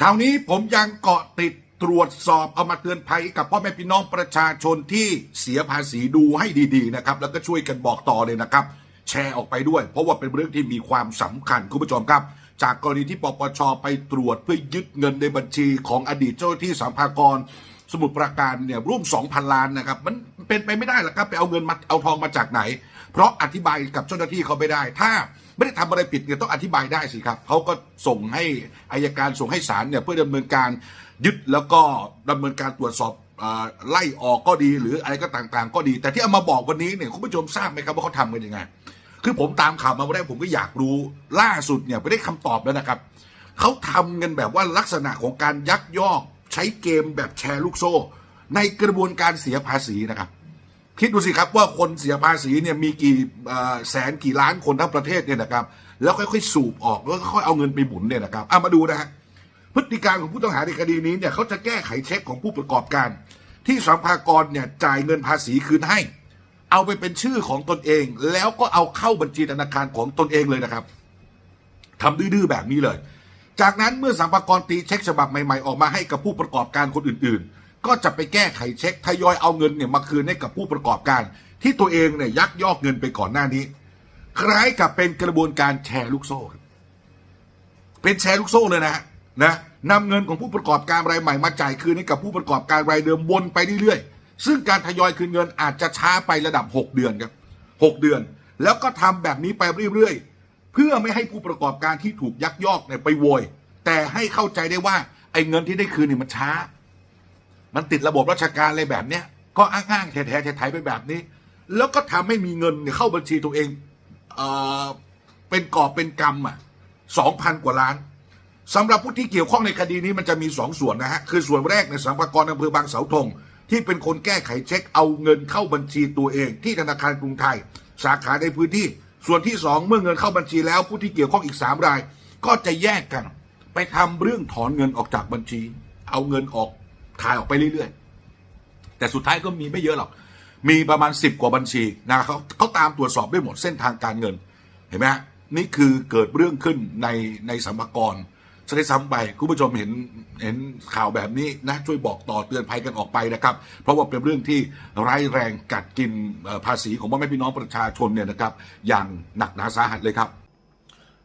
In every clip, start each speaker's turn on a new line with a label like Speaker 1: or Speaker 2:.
Speaker 1: คราวนี้ผมยังเกาะติดตรวจสอบเอามาเตือนภัยกับพ่อแม่พี่น้องประชาชนที่เสียภาษีดูให้ดีๆนะครับ แล้วก็ช่วยกันบอกต่อเลยนะครับ แชร์ออกไปด้วย เพราะว่าเป็นเรื่องที่มีความสำคัญคุณผู้ชมครับ จากกรณีที่ปปชไปตรวจเพื่อยึดเงินในบัญชีของอดีตเจ้าที่สัมภากรสมุทรปราการเนี่ยร่วม 2,000 ล้านนะครับ มันเป็นไปไม่ได้หรอกครับ ไปเอาเงินมาเอาทองมาจากไหน เพราะอธิบายกับเจ้าหน้าที่เขาไม่ได้ถ้า ไม่ได้ทำอะไรผิดเนี่ยต้องอธิบายได้สิครับเขาก็ส่งให้อายการส่งให้ศาลเนี่ยเพื่อดำเนินการยึดแล้วก็ดำเนินการตรวจสอบอไล่ออกก็ดีหรืออะไรก็ต่างๆ ก็ดี แต่ที่เอามาบอกวันนี้เนี่ยคุณผู้ชมทราบไหมครับว่าเขาทำกันยังไง คือผมตามข่าวมาวันแรกผมก็อยากรู้ล่าสุดเนี่ยไปได้คำตอบแล้วนะครับเขาทำกันแบบว่าลักษณะของการยักยอกใช้เกมแบบแชร์ลูกโซ่ ในกระบวนการเสียภาษีนะครับ คิดดูสิครับว่าคนเสียภาษีเนี่ยมีกี่แสนกี่ล้านคนทั้งประเทศเนี่ยนะครับ แล้วค่อยๆสูบออกแล้วค่อยเอาเงินไปหมุนเนี่ยนะครับเอามาดูนะฮะพฤติการของผู้ต้องหาในคดีนี้เนี่ยเขาจะแก้ไขเช็คของผู้ประกอบการ ที่สัมภากรเนี่ยจ่ายเงินภาษีคืนให้ เอาไปเป็นชื่อของตนเอง แล้วก็เอาเข้าบัญชีธนาคารของตนเองเลยนะครับทำดื้อๆแบบนี้เลย จากนั้นเมื่อสัมภากรตีเช็คฉบับใหม่ๆออกมาให้กับผู้ประกอบการคนอื่นๆ ก็จะไปแก้ไขเช็คทยอยเอาเงินเนี่ยมาคืนให้กับผู้ประกอบการ ที่ตัวเองเนี่ยยักยอกเงินไปก่อนหน้านี้ คล้ายกับเป็นกระบวนการแชร์ลูกโซ่ เป็นแชร์ลูกโซ่เลยนะนะนำเงินของผู้ประกอบการรายใหม่มาจ่ายคืนให้กับผู้ประกอบการรายเดิมวนไปเรื่อยๆ ซึ่งการทยอยคืนเงินอาจจะช้าไประดับ 6 เดือนครับ6เดือน แล้วก็ทำแบบนี้ไปเรื่อยๆ เพื่อไม่ให้ผู้ประกอบการที่ถูกยักยอกเนี่ยไปโวย แต่ให้เข้าใจได้ว่าไอ้เงินที่ได้คืนเนี่ยมันช้า มันติดระบบราชการอะไรแบบเนี้ยก็อ้างๆแท้ๆไถๆไปแบบนี้ แล้วก็ทำให้มีเงินเข้าบัญชีตัวเองเอ่อเป็นกอบเป็นกำอะสองพันกว่าล้านสำหรับผู้ที่เกี่ยวข้องในคดีนี้มันจะมีสองส่วนนะฮะ คือส่วนแรกในสัมภากรอำเภอบางเสาธงที่เป็นคนแก้ไขเช็คเอาเงินเข้าบัญชีตัวเอง ที่ธนาคารกรุงไทย สาขาในพื้นที่ ส่วนที่สองเมื่อเงินเข้าบัญชีแล้วผู้ที่เกี่ยวข้องอีกสามราย ก็จะแยกกัน ไปทำเรื่องถอนเงินออกจากบัญชี เอาเงินออก ถ่ายออกไปเรื่อยๆ แต่สุดท้ายก็มีไม่เยอะหรอก มีประมาณ 10 กว่าบัญชีนะเขาเขาตามตรวจสอบได้หมดเส้นทางการเงิน เห็นไหมฮะนี่คือเกิดเรื่องขึ้นในในสัมภากรจะได้ซ้ำไปคุณผู้ชมเห็นเห็นข่าวแบบนี้นะช่วยบอกต่อเตือนภัยกันออกไปนะครับ เพราะว่าเป็นเรื่องที่ร้ายแรงกัดกินภาษีของพ่อแม่พี่น้องประชาชนเนี่ยนะครับ อย่างหนักหนาสาหัสเลยครับ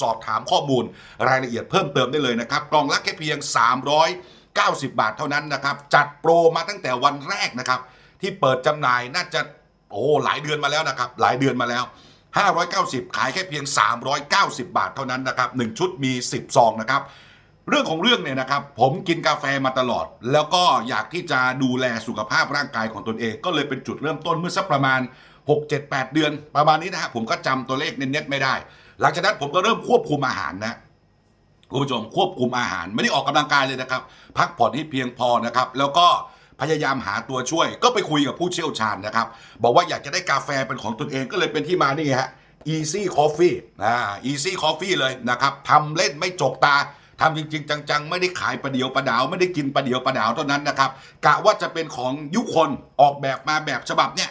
Speaker 1: สอบถามข้อมูลรายละเอียดเพิ่มเติมได้เลยนะครับ กล่องละแค่เพียง 390 บาทเท่านั้นนะครับ จัดโปรมาตั้งแต่วันแรกนะครับ ที่เปิดจำหน่ายน่าจะโอ้หลายเดือนมาแล้วนะครับ หลายเดือนมาแล้ว 590 ขายแค่เพียง 390 บาทเท่านั้นนะครับหนึ่งชุดมี 10 ซองนะครับเรื่องของเรื่องเนี่ยนะครับ ผมกินกาแฟมาตลอด แล้วก็อยากที่จะดูแลสุขภาพร่างกายของตนเอง ก็เลยเป็นจุดเริ่มต้นเมื่อสักประมาณ 6 7 8 เดือน ประมาณนี้นะฮะผมก็จำตัวเลขเน็ตๆไม่ได้ หลังจากนั้นผมก็เริ่มควบคุมอาหารนะคุณผู้ชมควบคุมอาหารไม่ได้ออกกำลังกายเลยนะครับ พักผ่อนให้เพียงพอนะครับ แล้วก็พยายามหาตัวช่วย ก็ไปคุยกับผู้เชี่ยวชาญนะครับ บอกว่าอยากจะได้กาแฟเป็นของตนเองก็เลยเป็นที่มานี่ฮะ Easy Coffee อ่า Easy Coffee เลยนะครับทำเล่นไม่จกตาทำจริง ๆ จัง ๆ ไม่ได้ขายประเดียวประดาว ไม่ได้กินประเดียวประดาวเท่านั้นนะครับกะว่าจะเป็นของยุคนออกแบบมาแบบฉบับเนี่ย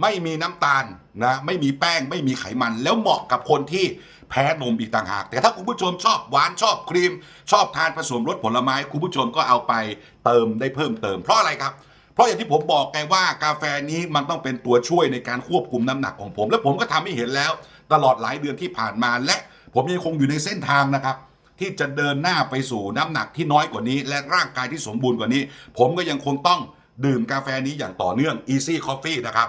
Speaker 1: ไม่มีน้ำตาลนะไม่มีแป้งไม่มีไขมัน แล้วเหมาะกับคนที่แพ้นมอีกต่างหาก แต่ถ้าคุณผู้ชมชอบหวานชอบครีม ชอบทานผสมรสผลไม้ คุณผู้ชมก็เอาไปเติมได้เพิ่มเติมเพราะอะไรครับเพราะอย่างที่ผมบอกไงว่ากาแฟนี้มันต้องเป็นตัวช่วยในการควบคุมน้ำหนักของผม และผมก็ทำให้เห็นแล้ว ตลอดหลายเดือนที่ผ่านมา และผมยังคงอยู่ในเส้นทางนะครับที่จะเดินหน้าไปสู่น้ำหนักที่น้อยกว่านี้ และร่างกายที่สมบูรณ์กว่านี้ ผมก็ยังคงต้องดื่มกาแฟนี้อย่างต่อเนื่อง Easy Coffee นะครับ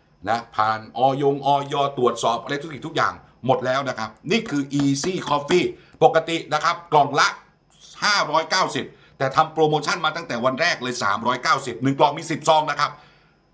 Speaker 1: นะผ่านออยงออยตรวจสอบอะไรทุกสิ่งทุกอย่างหมดแล้วนะครับ นี่คือ Easy Coffee ปกตินะครับ กล่องละ 590 แต่ทำโปรโมชั่นมาตั้งแต่วันแรกเลย 390หนึ่งกล่องมี 10 ซองนะครับ